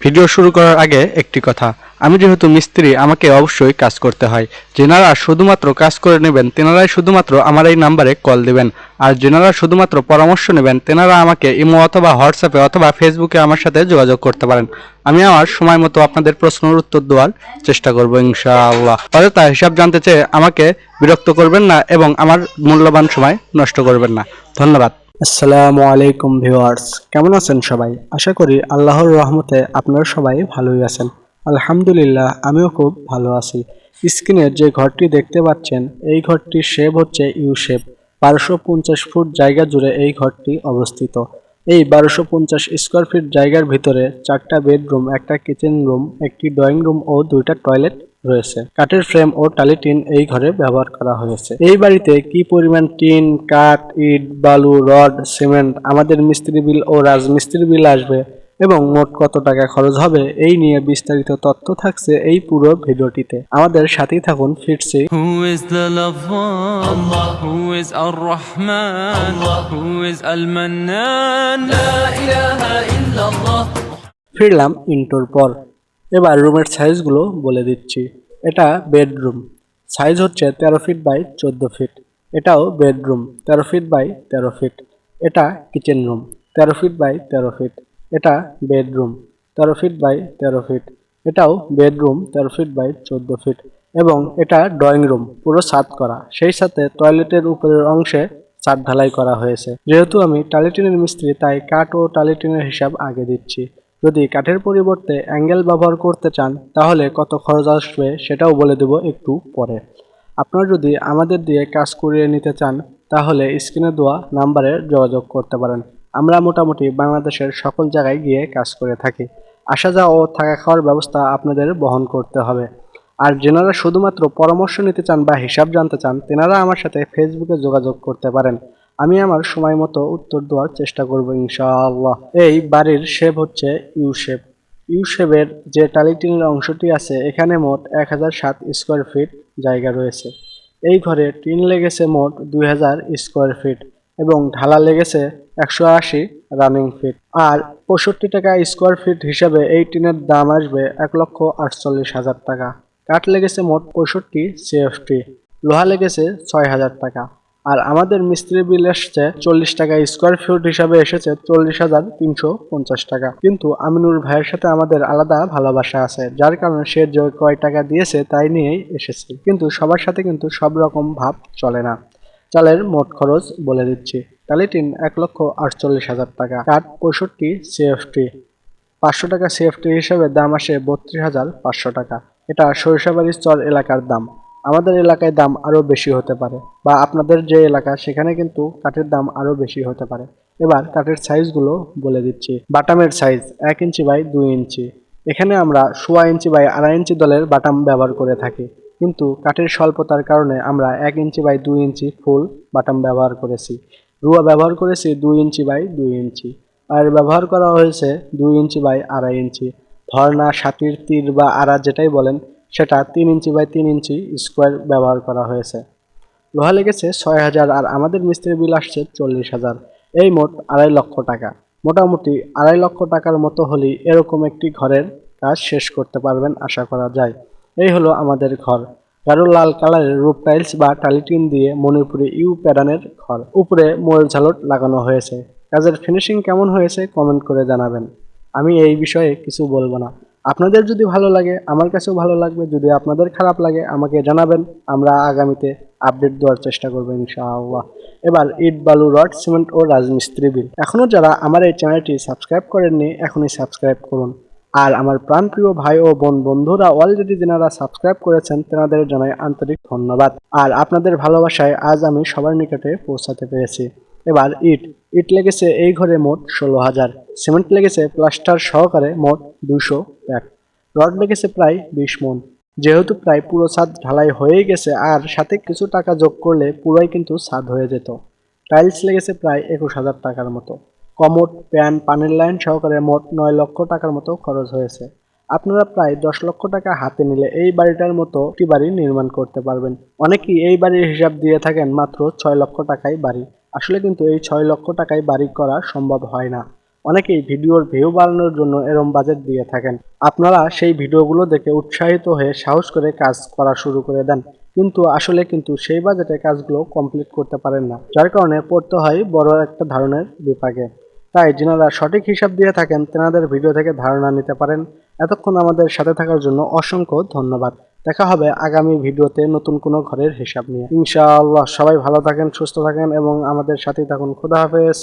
Video শুরু করার আগে একটি কথা। আমি যেহেতু মিস্ত্রি, আমাকে অবশ্যই কাজ করতে হয়। যেনারা শুধুমাত্র কাজ করে নেবেন, তেনারাই শুধুমাত্র আমার এই নাম্বারে কল দিবেন। আর যেনারা শুধুমাত্র পরামর্শ নেবেন, তেনারা আমাকে ইমো অথবা হোয়াটসঅ্যাপে অথবা ফেসবুকে আমার সাথে যোগাযোগ করতে পারেন। আমি আমার সময় মতো আপনাদের প্রশ্নের উত্তর দেওয়ার চেষ্টা করব ইনশাআল্লাহ। অযথা হিসাব জানতে চেয়ে আমাকে বিরক্ত করবেন না এবং আমার মূল্যবান সময় নষ্ট করবেন না। ধন্যবাদ। আসসালামু আলাইকুম ভিউয়ার্স, কেমন আছেন সবাই? আশা করি আল্লাহর রহমতে আপনারা সবাই ভালোই আছেন। আলহামদুলিল্লাহ, আমিও খুব ভালো আছি। স্ক্রিনের যে ঘরটি দেখতে পাচ্ছেন, এই ঘরটির শেপ হচ্ছে ইউ শেপ বারোশো পঞ্চাশ ফুট জায়গা জুড়ে এই ঘরটি অবস্থিত। এই বারোশো পঞ্চাশ স্কোয়ার ফিট জায়গার ভিতরে চারটা বেডরুম একটা কিচেন রুম একটি ড্রয়িং রুম ও দুইটা টয়লেট রয়েছে। কাঠের ফ্রেম ও টালি টিন এই ঘরে ব্যবহার করা হয়েছে। এই বাড়িতে কি পরিমাণ টিন কাঠ ইট বালু রড সিমেন্ট আমাদের মিস্ত্রি বিল ও রাজমিস্ত্রি বিল আসবে এবং মোট কত টাকা খরচ হবে এই নিয়ে বিস্তারিত তথ্য থাকছে এই পুরো ভিডিওটিতে। আমাদের সাথেই থাকুন ফিরছি. ফিরলাম ইন্টোর পর। এবার রুমের সাইজগুলো বলে দিচ্ছি। এটা বেডরুম। সাইজ হচ্ছে তেরো ফিট বাই চোদ্দ ফিট। এটাও বেডরুম, তেরো ফিট বাই তেরো ফিট। এটা কিচেন রুম, তেরো ফিট বাই তেরো ফিট। এটা বেডরুম, তেরো ফিট বাই তেরো ফিট। এটাও বেডরুম, তেরো ফিট বাই চোদ্দ ফিট। এবং এটা ড্রয়িং রুম, পুরো ছাদ করা। সেই সাথে টয়লেটের উপরের অংশে ছাদ ঢালাই করা হয়েছে। যেহেতু আমি টালিটিনের মিস্ত্রি, তাই কাঠ ও টালিটিনের হিসাব আগে দিচ্ছি। যদি কাঠের পরিবর্তে অ্যাঙ্গেল ব্যবহার করতে চান, তাহলে কত খরচ আসবে সেটাও বলে দেব একটু পরে। আপনারা যদি আমাদের দিয়ে কাজ করিয়ে নিতে চান, তাহলে স্ক্রিনে দেওয়া নাম্বারে যোগাযোগ করতে পারেন। আমরা মোটামুটি বাংলাদেশের সকল জায়গায় গিয়ে কাজ করে থাকি। আসা যাওয়া ও থাকা খাওয়ার ব্যবস্থা আপনাদের বহন করতে হবে। আর যেনারা শুধুমাত্র পরামর্শ নিতে চান বা হিসাব জানতে চান, তেনারা আমার সাথে ফেসবুকে যোগাযোগ করতে পারেন। আমি আমার সময় মতো উত্তর দেওয়ার চেষ্টা করব ইনশাআল্লাহ। এই বাড়ির শেপ হচ্ছে ইউ শেপ। ইউ শেপের যে টালিটিনের অংশটি আছে, এখানে মোট এক হাজার সাত স্কোয়ার ফিট জায়গা রয়েছে। এই ঘরে টিন লেগেছে মোট দুই হাজার স্কোয়ার ফিট এবং ঢালা লেগেছে একশো আশি রানিং ফিট আর পঁয়ষট্টি টাকা স্কোয়ার ফিট হিসাবে এই টিনের দাম আসবে এক লক্ষ আটচল্লিশ হাজার টাকা। কাঠ লেগেছে মোট পঁয়ষট্টি সিএফটি লোহা লেগেছে ছয় হাজার টাকা। আর আমাদের মিস্ত্রি বিল এসছে চল্লিশ টাকা স্কোয়ার ফিট হিসাবে এসেছে চল্লিশ হাজার তিনশো পঞ্চাশ টাকা। কিন্তু আমিনুর ভাইয়ের সাথে আমাদের আলাদা ভালোবাসা আছে, যার কারণে সে যে কয় টাকা দিয়েছে তাই নিয়েই এসেছে। কিন্তু সবার সাথে কিন্তু সব রকম ভাব চলে না। চালের মোট খরচ বলে দিচ্ছি। টালিটিন এক লক্ষ আটচল্লিশ হাজার টাকা, কাঠ পঁয়ষট্টি সিএফটি। পাঁচশো টাকা সিএফটি হিসেবে দাম আসে বত্রিশ হাজার পাঁচশো টাকা। এটা সরিষাবাড়ির চর এলাকার দাম। আমাদের এলাকায় দাম আরও বেশি হতে পারে বা আপনাদের যে এলাকা, সেখানে কিন্তু কাঠের দাম আরও বেশি হতে পারে। এবার কাঠের সাইজগুলো বলে দিচ্ছি। বাটামের সাইজ এক ইঞ্চি বাই দুই ইঞ্চি। এখানে আমরা সোয়া ইঞ্চি বাই আড়াই ইঞ্চি দলের বাটাম ব্যবহার করে থাকি। কিন্তু কাঠের স্বল্পতার কারণে আমরা এক ইঞ্চি বাই দুই ইঞ্চি ফুল বাটাম ব্যবহার করেছি। রুয়া ব্যবহার করেছি দুই ইঞ্চি বাই দুই ইঞ্চি। আর ব্যবহার করা হয়েছে দুই ইঞ্চি বাই আড়াই ইঞ্চি। ধর্না, সাতির, তীর বা আড়া যেটাই বলেন সেটা তিন ইঞ্চি বাই তিন ইঞ্চি স্কোয়ার ব্যবহার করা হয়েছে। লোহা লেগেছে ছয় হাজার আর আমাদের মিস্ত্রি বিল আসছে চল্লিশ হাজার। এই মোট আড়াই লক্ষ টাকা। মোটামুটি আড়াই লক্ষ টাকার মতো হলেই এরকম একটি ঘরের কাজ শেষ করতে পারবেন আশা করা যায়। এই হলো আমাদের ঘর। গাঢ় লাল কালারের রূপ টাইলস বা টালিটিন দিয়ে মণিপুরি ইউ প্যাটার্নের ঘর। উপরে মোয়েল ঝালট লাগানো হয়েছে। কাজের ফিনিশিং কেমন হয়েছে কমেন্ট করে জানাবেন। আমি এই বিষয়ে কিছু বলব না। আপনাদের যদি ভালো লাগে, আমার কাছেও ভালো লাগবে। যদি আপনাদের খারাপ লাগে, আমাকে জানাবেন। আমরা আগামীতে আপডেট দেওয়ার চেষ্টা করব ইনশাআল্লাহ। এবার ইট, বালু, রড, সিমেন্ট ও রাজমিস্ত্রি বিল। এখনও যারা আমার এই চ্যানেলটি সাবস্ক্রাইব করেননি, এখনই সাবস্ক্রাইব করুন। আর আমার প্রাণপ্রিয় ভাই ও বোন বন্ধুরা অলরেডি যেনারা সাবস্ক্রাইব করেছেন, তেনাদের জানাই আন্তরিক ধন্যবাদ। আর আপনাদের ভালোবাসায় আজ আমি সবার নিকটে পৌঁছাতে পেরেছি। এবার ইট। ইট লেগেছে এই ঘরে মোট ষোলো হাজার। সিমেন্ট লেগেছে প্লাস্টার সহকারে মোট দুশো প্যাক। রড লেগেছে প্রায় বিশ মন। যেহেতু প্রায় পুরো ছাদ ঢালাই হয়ে গেছে, আর সাথে কিছু টাকা যোগ করলে পুরোই কিন্তু ছাদ হয়ে যেত। টাইলস লেগেছে প্রায় একুশ হাজার টাকার মতো। কমোট প্যান, পানির লাইন সহকারে মোট নয় লক্ষ টাকার মতো খরচ হয়েছে। আপনারা প্রায় দশ লক্ষ টাকা হাতে নিলে এই বাড়িটার মতো একটি বাড়ি নির্মাণ করতে পারবেন। অনেকেই এই বাড়ির হিসাব দিয়ে থাকেন মাত্র ছয় লক্ষ টাকায় বাড়ি। আসলে কিন্তু এই ছয় লক্ষ টাকায় বাড়ি করা সম্ভব হয় না। অনেকেই ভিডিওর ভিউ বাড়ানোর জন্য এরম বাজেট দিয়ে থাকেন। আপনারা সেই ভিডিওগুলো দেখে উৎসাহিত হয়ে সাহস করে কাজ করা শুরু করে দেন। কিন্তু আসলে কিন্তু সেই বাজেটে কাজগুলো কমপ্লিট করতে পারেন না। যার কারণে পড়তে হয় বড় একটা ধরনের বিপাকে। তাই যেনারা সঠিক হিসাব দিয়ে থাকেন, তেনাদের ভিডিও থেকে ধারণা নিতে পারেন। এতক্ষণ আমাদের সাথে থাকার জন্য অসংখ্য ধন্যবাদ। দেখা হবে আগামী ভিডিওতে নতুন কোনো ঘরের হিসাব নিয়ে। ইনশাআল্লাহ, সবাই ভালো থাকেন, সুস্থ থাকেন এবং আমাদের সাথেই থাকুন। খুদা হাফেজ।